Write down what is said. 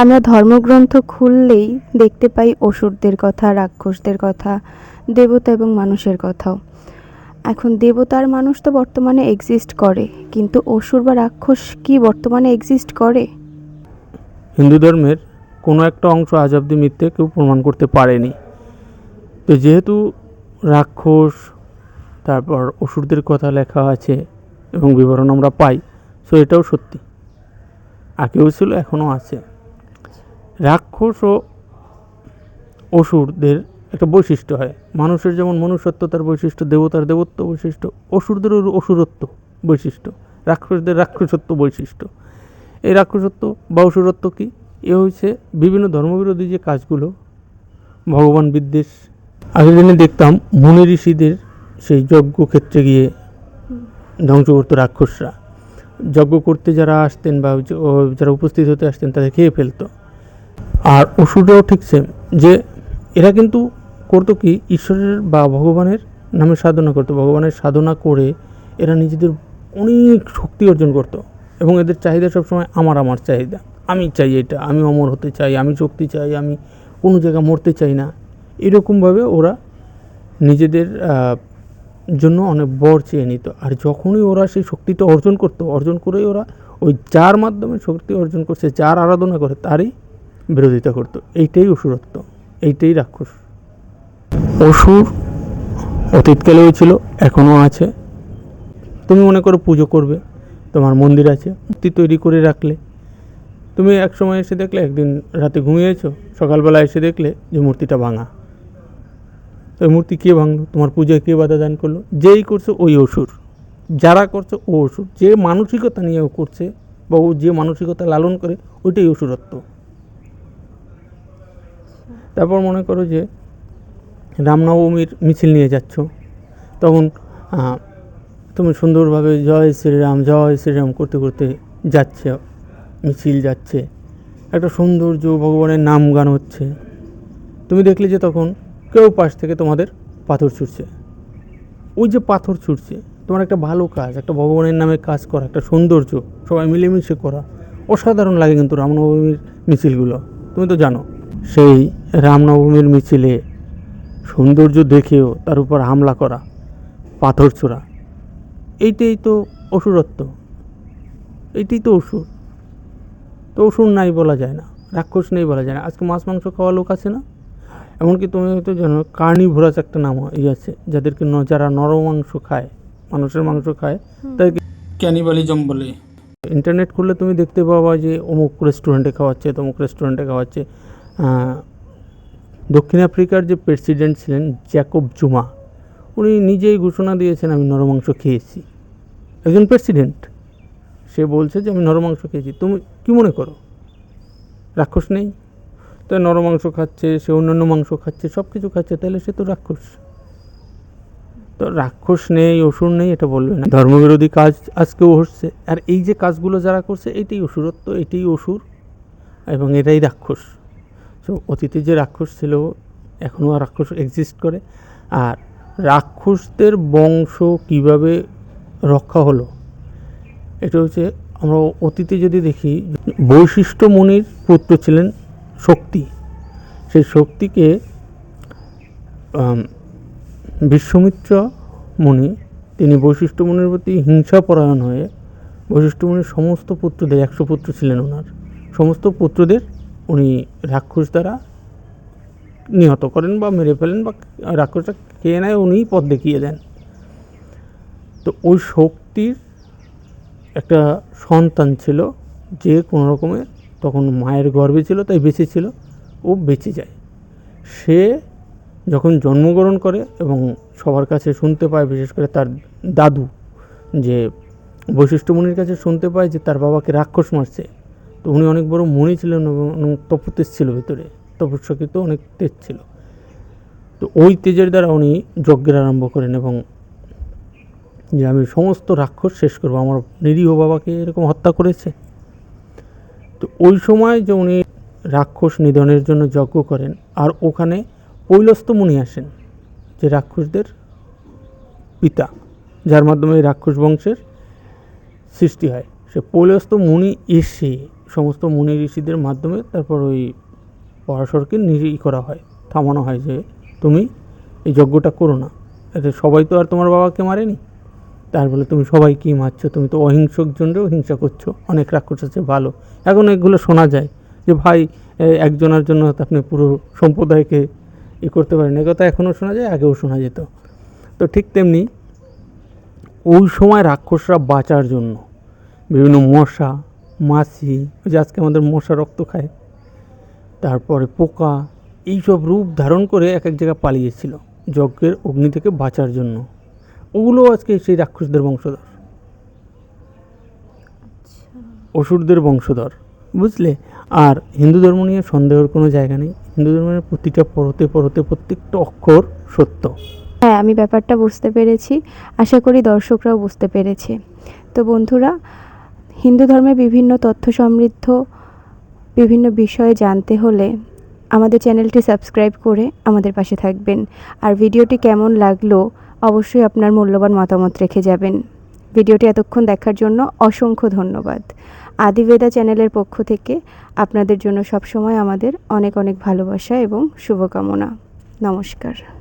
আমরা ধর্মগ্রন্থ খুললেই দেখতে পাই অসুরদের কথা, রাক্ষসদের কথা, দেবতা এবং মানুষের কথাও। এখন দেবতার মানুষ তো বর্তমানে এক্সিস্ট করে, কিন্তু অসুর বা রাক্ষস কি বর্তমানে এক্সিস্ট করে? হিন্দু ধর্মের কোনো একটা অংশ আজ অব্দি মিথ্যে কেউ প্রমাণ করতে পারেনি। তো যেহেতু রাক্ষস, তারপর অসুরদের কথা লেখা আছে এবং বিবরণ আমরা পাই সো এটাও সত্যি। আগেও ছিল, এখনও আছে। রাক্ষস ও অসুরদের একটা বৈশিষ্ট্য হয়। মানুষের যেমন মনুষ্যত্বতার বৈশিষ্ট্য দেবতার দেবত্ব বৈশিষ্ট্য অসুরদেরও অসুরত্ব বৈশিষ্ট্য, রাক্ষসদের রাক্ষসত্ব বৈশিষ্ট্য। এই রাক্ষসত্ব বা অসুরত্ব কী? এ হচ্ছে বিভিন্ন ধর্মবিরোধী যে কাজগুলো, ভগবান বিদ্বেষ। আগের দিনে দেখতাম মুনি ঋষিদের সেই যজ্ঞ ক্ষেত্রে গিয়ে ধ্বংস করতো রাক্ষসরা। যজ্ঞ করতে যারা আসতেন বা যারা উপস্থিত হতে আসতেন, তাদের খেয়ে ফেলতো। আর অসুররাও ঠিক সেম যে এরা কিন্তু করতো কি, ঈশ্বরের বা ভগবানের নামে সাধনা করতো, ভগবানের সাধনা করে এরা নিজেদের অনেক শক্তি অর্জন করতো এবং এদের চাহিদা সবসময় আমার আমার চাহিদা। আমি চাই এটা, আমি অমর হতে চাই, আমি শক্তি চাই, আমি কোনো জায়গায় মরতে চাই না। এরকমভাবে ওরা নিজেদের জন্য অনেক বর চেয়ে নিত। আর যখনই ওরা সেই শক্তিটা অর্জন করতো, অর্জন করেই ওরা ওই যার মাধ্যমে শক্তি অর্জন করছে, যার আরাধনা করে, তারই বিরোধিতা করতো। এইটাই অসুরত্ব এইটাই রাক্ষস। অসুর অতীতকালেও ছিল এখনও আছে। তুমি মনে করো পুজো করবে তোমার মন্দির আছে মূর্তি তৈরি করে রাখলে। তুমি এক সময় এসে দেখলে একদিন রাতে ঘুমিয়েছো সকালবেলা এসে দেখলে যে মূর্তিটা ভাঙা। তো ওই মূর্তি কে ভাঙলো? তোমার পূজায় কে বাধা দান করল? যেই করছে ওই অসুর। যারা করছে ও অসুর। যে মানসিকতা নিয়ে ও করছে বা ও যে মানসিকতা লালন করে ওইটাই অসুরত্ব তারপর মনে করো যে রামনবমীর মিছিল নিয়ে যাচ্ছ। তখন তুমি সুন্দরভাবে জয় শ্রীরাম জয় শ্রীরাম করতে করতে যাচ্ছে, মিছিল যাচ্ছে। একটা সৌন্দর্য, ভগবানের নাম গান হচ্ছে। তুমি দেখলে যে তখন কেউ পাশ থেকে তোমাদের পাথর ছুটছে। ওই যে পাথর ছুটছে, তোমার একটা ভালো কাজ, একটা ভগবানের নামে কাজ করা, একটা সৌন্দর্য, সবাই মিলেমিশে করা, অসাধারণ লাগে কিন্তু রামনবমীর মিছিলগুলো। তুমি তো জানো। সেই রামনবমীর মিছিলে সৌন্দর্য দেখেও তার উপর হামলা করা পাথর ছোড়া এইটাই তো অসুরত্ব। এইটাই তো অসুর। তো অসুর নাই বলা যায় না রাক্ষস নেই বলা যায় না। আজকে মাছ মাংস খাওয়া লোক আছে না? এমনকি তুমি হয়তো জানো কার্নিভোরাস একটা নাম ই আছে যাদেরকে ন- যারা নর মাংস খায় মানুষের মাংস খায়। তাদেরকে ক্যানিবালিজম বলে। ইন্টারনেট খুললে তুমি দেখতে পাবা যে অমুক রেস্টুরেন্টে খাওয়াচ্ছে তমুক রেস্টুরেন্টে খাওয়াচ্ছে। দক্ষিণ আফ্রিকার যে প্রেসিডেন্ট ছিলেন জ্যাকব জুমা, উনি নিজেই ঘোষণা দিয়েছেন, আমি নরমাংস খেয়েছি। একজন প্রেসিডেন্ট, সে বলছে যে, আমি নরমাংস খেয়েছি। তুমি কি মনে করো? রাক্ষস নেই? তো নরমাংস খাচ্ছে, সে অন্যান্য মাংস খাচ্ছে সব কিছু খাচ্ছে, তাহলে সে তো রাক্ষস। তো রাক্ষস নেই, অসুর নেই, এটা বলবে না। ধর্মবিরোধী কাজ আজকেও হচ্ছে। আর এই যে কাজগুলো যারা করছে, এটাই অসুরত্ব, এটাই অসুর, এবং এটাই রাক্ষস। তো অতীতে যে রাক্ষস ছিল এখনও আর রাক্ষস এক্সিস্ট করে। আর রাক্ষসদের বংশ কীভাবে রক্ষা হলো, এটা হচ্ছে আমরা অতীতে যদি দেখি, বৈশিষ্ট্য মুনির পুত্র ছিলেন শক্তি। সেই শক্তিকে বিশ্বমিত্র মুনি, তিনি বৈশিষ্ট্য মুনির প্রতি হিংসাপরায়ণ হয়ে, বৈশিষ্ট্য মুনির সমস্ত পুত্রদের, একশো পুত্র ছিলেন ওনার, সমস্ত পুত্রদের উনি রাক্ষস দ্বারা নিহত করেন বা মেরে ফেলেন বা রাক্ষসটা খেয়ে নেয় উনিই পথ দেখিয়ে দেন। তো ওই শক্তির একটা সন্তান ছিল, যে কোনো রকমে তখন মায়ের গর্ভে ছিল, তাই বেঁচে ছিল, ও বেঁচে যায়। সে যখন জন্মগ্রহণ করে এবং সবার কাছে শুনতে পায়, বিশেষ করে তার দাদু, যে বৈশিষ্ট্যমণির কাছে শুনতে পায় যে তার বাবাকে রাক্ষস মারছে তো উনি অনেক বড় মুনি ছিলেন এবং তপতেজ ছিল ভিতরে। তপস্যাকৃত অনেক তেজ ছিল। তো ওই তেজের দ্বারা উনি যজ্ঞের আরম্ভ করেন এবং যে আমি সমস্ত রাক্ষস শেষ করব, আমার নিরীহ বাবাকে এরকম হত্যা করেছে। তো ওই সময় যে উনি রাক্ষস নিধনের জন্য যজ্ঞ করেন, আর ওখানে পৈলস্ত মুনি আসেন, যে রাক্ষসদের পিতা, যার মাধ্যমে রাক্ষস বংশের সৃষ্টি হয়। সে পৈলস্ত মুনি এসে সমস্ত মুনি ঋষিদের মাধ্যমে তারপর ওই পরাশরকে নিজেই করা হয়, থামানো হয় যে তুমি এই যজ্ঞটা করো না। এতে সবাই তো আর তোমার বাবাকে মারেনি। তার বলে, তুমি সবাই কি মারছো? তুমি তো অহিংসক জন্যও হিংসা করছ। অনেক রাক্ষস আছে, ভালো। এখন এগুলো শোনা যায় যে ভাই একজনের জন্য আপনি পুরো সম্প্রদায়কে ই করতে পারেন। এ কথা এখনও শোনা যায়, আগেও শোনা যেত। তো ঠিক তেমনি ওই সময় রাক্ষসরা বাঁচার জন্য বিভিন্ন মশা মাছি ওই যে আজকে আমাদের মশা রক্ত খায় তারপরে পোকা এইসব রূপ ধারণ করে এক এক জায়গায় পালিয়েছিল যজ্ঞের অগ্নি থেকে বাঁচার জন্য। ওগুলো আজকে সেই রাক্ষসদের বংশধর। অসুরদের বংশধর বুঝলে? আর হিন্দু ধর্ম নিয়ে সন্দেহের কোনো জায়গা নেই। হিন্দু ধর্মের প্রতিটা পরতে পরতে প্রত্যেকটা অক্ষর সত্য। হ্যাঁ আমি ব্যাপারটা বুঝতে পেরেছি। আশা করি দর্শকরাও বুঝতে পেরেছে। তো বন্ধুরা হিন্দু ধর্মে বিভিন্ন তথ্য সমৃদ্ধ, বিভিন্ন বিষয়ে জানতে হলে আমাদের চ্যানেলটি সাবস্ক্রাইব করে আমাদের পাশে থাকবেন। আর ভিডিওটি কেমন লাগল অবশ্যই আপনার মূল্যবান মতামত রেখে যাবেন। ভিডিওটি এতক্ষণ দেখার জন্য অসংখ্য ধন্যবাদ। আদিবেদা চ্যানেলের পক্ষ থেকে আপনাদের জন্য সবসময় আমাদের অনেক অনেক ভালোবাসা এবং শুভকামনা। নমস্কার।